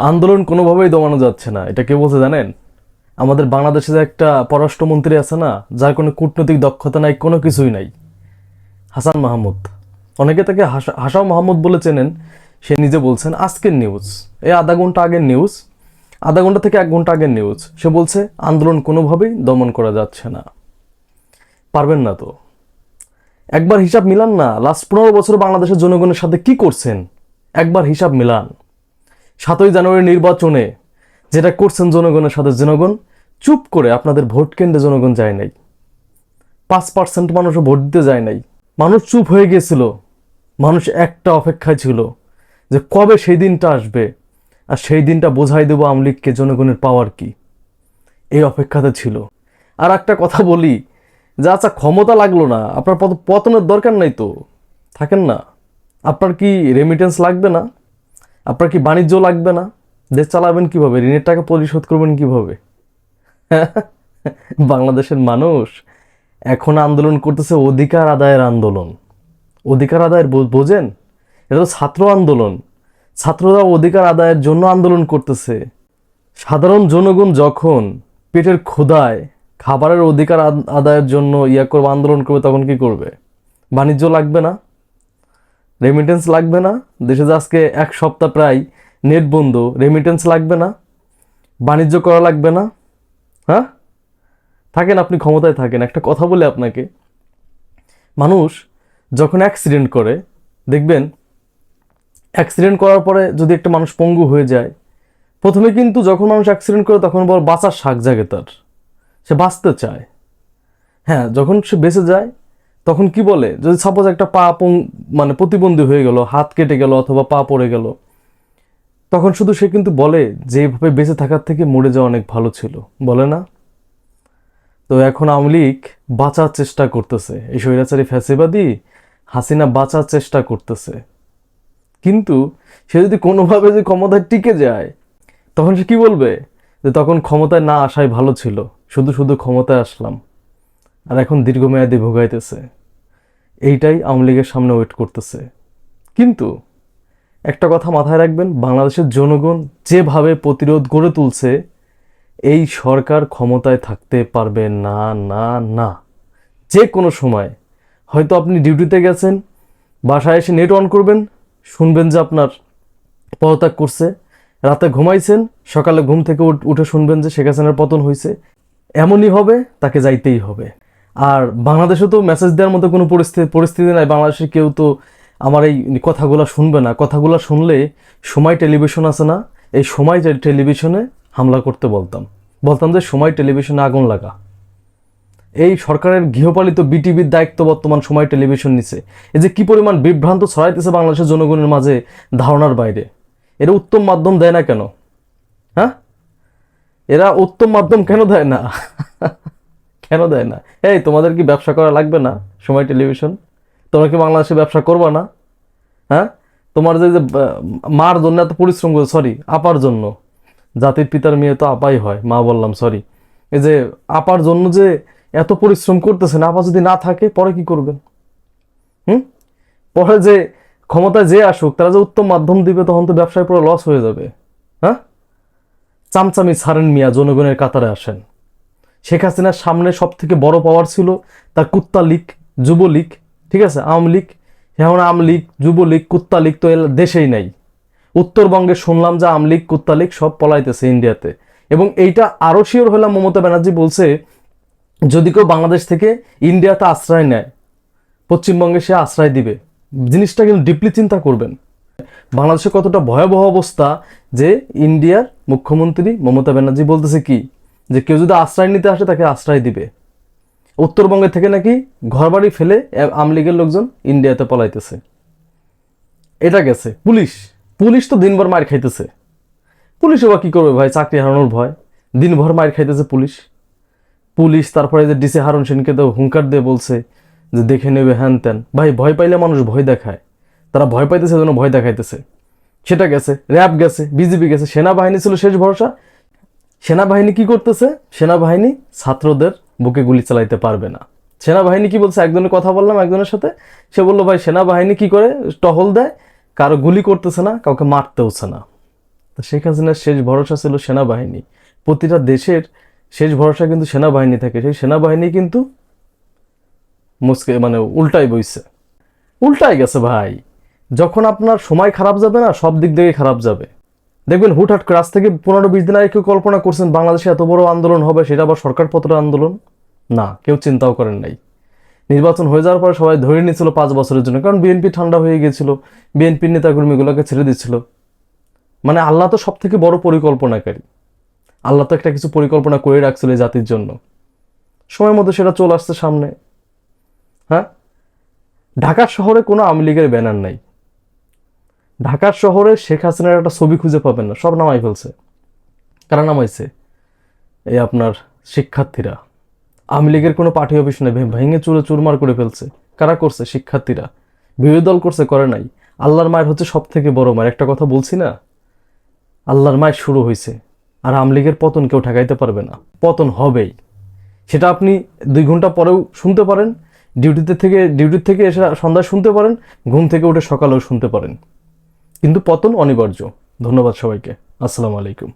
আন্দোলন কোনোভাবেই দমানো যাচ্ছে না। এটা কে বলছে জানেন? আমাদের বাংলাদেশে যে একটা পররাষ্ট্রমন্ত্রী আছে না, যার কোনো কূটনৈতিক দক্ষতা নাই, কোনো কিছুই নাই। হাসান মাহমুদ। অনেকে তাকে হাসা, হাসাও মাহমুদ বলে চেনেন। সে নিজে বলছেন, আজকের নিউজ এই আধা ঘণ্টা আগের নিউজ আধা ঘণ্টা থেকে এক ঘণ্টা আগের নিউজ সে বলছে, আন্দোলন কোনোভাবেই দমন করা যাচ্ছে না। পারবেন না তো। একবার হিসাব মিলান না। লাস্ট পনেরো বছর বাংলাদেশের জনগণের সাথে কি করছেন? একবার হিসাব মিলান। সাতই জানুয়ারি নির্বাচনে যেটা করছেন জনগণের সাথে, জনগণ চুপ করে আপনাদের ভোট কেন্দ্রে জনগণ যায় নাই। পাঁচ পার্সেন্ট মানুষও ভোট দিতে যায় নাই। মানুষ চুপ হয়ে গিয়েছিল মানুষ একটা অপেক্ষায় ছিল যে কবে সেই দিনটা আসবে আর সেই দিনটা বোঝাই দেবো আমলিগকে জনগণের পাওয়ার কি। এই অপেক্ষাতে ছিল। আর একটা কথা বলি যে আচ্ছা ক্ষমতা লাগল না। আপনার পত- পতনের দরকার নাই তো। থাকেন না। আপনার কি রেমিটেন্স লাগবে না? আপনার কি বাণিজ্য লাগবে না? দেশ চালাবেন কীভাবে? ঋণের টাকা পরিশোধ করবেন কীভাবে? বাংলাদেশের মানুষ এখন আন্দোলন করতেছে অধিকার আদায়ের আন্দোলন। অধিকার আদায়ের বোঝেন? এটা তো ছাত্র আন্দোলন। ছাত্ররা অধিকার আদায়ের জন্য আন্দোলন করতেছে। সাধারণ জনগণ যখন পেটের ক্ষুধায় খাবারের অধিকার আদায়ের জন্য ইয়া করবে, আন্দোলন করবে, তখন কি করবে? বাণিজ্য লাগবে না? রেমিটেন্স লাগবে না। দেশে যে আজকে এক সপ্তাহ প্রায় নেট বন্ধ রেমিটেন্স লাগবে না। বাণিজ্য করা লাগবে না। হ্যাঁ? থাকেন, আপনি ক্ষমতায় থাকেন। একটা কথা বলে আপনাকে। মানুষ যখন অ্যাক্সিডেন্ট করে, দেখবেন অ্যাক্সিডেন্ট করার পরে যদি একটা মানুষ পঙ্গু হয়ে যায়, প্রথমে কিন্তু যখন মানুষ অ্যাক্সিডেন্ট করে, তখন বল বাঁচার শাক জাগে তার। সে বাঁচতে চায়। হ্যাঁ যখন সে বেঁচে যায় তখন কি বলে? যদি সাপোজ একটা পা মানে প্রতিবন্ধী হয়ে গেল, হাত কেটে গেল অথবা পা পড়ে গেল, তখন শুধু সে কিন্তু বলে যে এইভাবে বেঁচে থাকার থেকে মরে যাওয়া অনেক ভালো ছিল। বলে না? তো এখন আওয়ামী লীগ বাঁচার চেষ্টা করতেছে। এই স্বৈরাচারী ফ্যাসিবাদী হাসিনা বাঁচার চেষ্টা করতেছে। কিন্তু সে যদি কোনোভাবে যে ক্ষমতায় টিকে যায়, তখন সে কি বলবে? যে তখন ক্ষমতায় না আসাই ভালো ছিল। শুধু শুধু ক্ষমতায় আসলাম। আর এখন দীর্ঘমেয়াদী ভোগাইতেছে। এইটাই আওয়ামী লীগের সামনে ওয়েট করতেছে। কিন্তু একটা কথা মাথায় রাখবেন, বাংলাদেশের জনগণ যেভাবে প্রতিরোধ গড়ে তুলছে, এই সরকার ক্ষমতায় থাকতে পারবে না না না। যে কোনো সময়। হয়তো আপনি ডিউটিতে গেছেন, বাসায় এসে নেট অন করবেন, শুনবেন যে আপনার পদত্যাগ করছে, রাতে ঘুমাইছেন, সকালে ঘুম থেকে উঠ- শুনবেন যে শেখ হাসিনার পতন হয়েছে এমনই হবে, তাকে যাইতেই হবে। আর বাংলাদেশে তো মেসেজ দেওয়ার মতো কোনো পরিস্থিতি পরিস্থিতি নাই। বাংলাদেশে কেউ তো আমার এই কথাগুলো শুনবে না। কথাগুলো শুনলে সময় টেলিভিশন আছে না। এই সময় টেলিভিশনে হামলা করতে বলতাম। বলতাম যে সময় টেলিভিশনে আগুন লাগা। এই সরকারের গৃহপালিত বিটিভির দায়িত্ব বর্তমান সময় টেলিভিশন নিছে। এই যে কি পরিমাণ বিভ্রান্ত ছড়াইতেছে বাংলাদেশের জনগণের মাঝে ধারণার বাইরে। এরা উত্তম মাধ্যম দেয় না কেন? হ্যাঁ? এরা উত্তম মাধ্যম কেন দেয় না? কেন দেয় না? এই তোমাদের কি ব্যবসা করা লাগবে না? সময় টেলিভিশন? তোমরা কি বাংলাদেশে ব্যবসা করবা না? হ্যাঁ? তোমার যে যে, মার জন্য এত পরিশ্রম করে সরি আপার জন্য। জাতির পিতার মেয়ে তো আপাই হয় মা বললাম সরি এই যে আপার জন্য যে এত পরিশ্রম করতেছেন আপা যদি না থাকে পরে কি করবেন? হুম? পরে যে ক্ষমতায় যে আসুক তারা যে উত্তম মাধ্যম দিবে তখন তো ব্যবসায় পুরো লস হয়ে যাবে। হ্যাঁ? চামচামি ছাড়েন মিয়া জনগণের কাতারে আসেন। শেখ হাসিনার সামনে সব থেকে বড় পাওয়ার ছিল তার কুত্তা লীগ যুবলীগ ঠিক আছে? আওয়ামী লীগ। এখন আওয়ামী লীগ যুবলীগ কুত্তা লীগ তো দেশেই নাই। উত্তরবঙ্গে শুনলাম যে আওয়ামী লীগ, কুত্তা লীগ সব পলাইতেছে ইন্ডিয়াতে এবং এইটা আরও শিওর হলাম মমতা ব্যানার্জি বলছে, যদি কেউ বাংলাদেশ থেকে ইন্ডিয়াতে আশ্রয় নেয়, পশ্চিমবঙ্গে সে আশ্রয় দিবে। জিনিসটা কিন্তু ডিপলি চিন্তা করবেন। বাংলাদেশে কতটা ভয়াবহ অবস্থা যে ইন্ডিয়ার মুখ্যমন্ত্রী মমতা ব্যানার্জি বলতেছে কি যে কেউ যদি আশ্রয় নিতে আসে, তাকে আশ্রয় দিবে। উত্তরবঙ্গে থেকে নাকি ঘরবাড়ি ফেলে আমলিগের লোকজন ইন্ডিয়াতে পলাইতেছে। এটা গেছে। পুলিশ। পুলিশ তো দিনভর মার খাইতেছে। পুলিশও বা কী করবে ভাই? চাকরি হারানোর ভয়। দিনভর মার খাইতেছে পুলিশ। পুলিশ তারপরে যে ডিসি হারুন সেনকে তো হুঙ্কার দিয়ে বলছে যে দেখে নেবে হ্যান ত্যান। ভাই, ভয় পাইলে মানুষ ভয় দেখায়। তারা ভয় পাইতেছে যেন ভয় দেখাইতেছে। সেটা গেছে, র্যাব গেছে বিজেপি গেছে, সেনাবাহিনী ছিল শেষ ভরসা। সেনাবাহিনী কি করতেছে? সেনাবাহিনী ছাত্রদের বুকে গুলি চালাইতে পারবে না। সেনাবাহিনী কি বলছে? একজনের কথা বললাম একজনের সাথে। সে বলল, ভাই, সেনাবাহিনী কি করে টহল দেয়? কারও গুলি করতেছে না, কাউকে মারতেওছে না। তো শেখ হাসিনার শেষ ভরসা ছিল সেনাবাহিনী। প্রতিটা দেশের শেষ ভরসা কিন্তু সেনাবাহিনী থাকে। সেই সেনাবাহিনী কিন্তু মুসকে মানে উল্টাই বইছে। উল্টাই গেছে, ভাই। যখন আপনার সময় খারাপ যাবে না, সব দিক থেকে খারাপ যাবে। দেখবেন হুটহাট করে আজ থেকে পনেরো বিশ দিন আগে কেউ কল্পনা করছেন বাংলাদেশে এত বড় আন্দোলন হবে, সেটা আবার সরকারপত্র আন্দোলন? না, কেউ চিন্তাও করেন নাই। নির্বাচন হয়ে যাওয়ার পরে সবাই ধরে নিয়েছিল পাঁচ বছরের জন্য, কারণ বিএনপি ঠান্ডা হয়ে গিয়েছিল বিএনপির নেতাকর্মীগুলোকে ছেড়ে দিচ্ছিল। মানে আল্লাহ তো সব থেকে বড় পরিকল্পনাকারী। আল্লাহ তো একটা কিছু পরিকল্পনা করে রাখছিল এই জাতির জন্য। সময় মতো সেটা চলে আসছে সামনে। হ্যাঁ? ঢাকা শহরে কোনো আওয়ামী লীগের ব্যানার নাই। ঢাকার শহরে শেখ হাসিনার একটা ছবি খুঁজে পাবেন না সব নামাই ফেলছে। কারা নামাইছে? এই আপনার শিক্ষার্থীরা। আওয়ামী লীগের কোনো পার্টি অফিস নেই ভেঙে চুরে চুরমার করে ফেলছে। কারা করছে শিক্ষার্থীরা? বিরোধী দল করছে, করে নাই। আল্লাহর মায়ের হচ্ছে সব থেকে বড় মায়ের। একটা কথা বলছি না? আল্লাহর মায়ের শুরু হয়েছে আর আওয়ামী লীগের পতন কেউ ঠেকাইতে পারবে না। পতন হবেই। সেটা আপনি দুই ঘণ্টা পরেও শুনতে পারেন, ডিউটিতে থেকে ডিউটির থেকে এসে সন্ধ্যায় শুনতে পারেন, ঘুম থেকে উঠে সকালেও শুনতে পারেন। কিন্তু পতন অনিবার্য। ধন্যবাদ সবাইকে। আসসালামু আলাইকুম।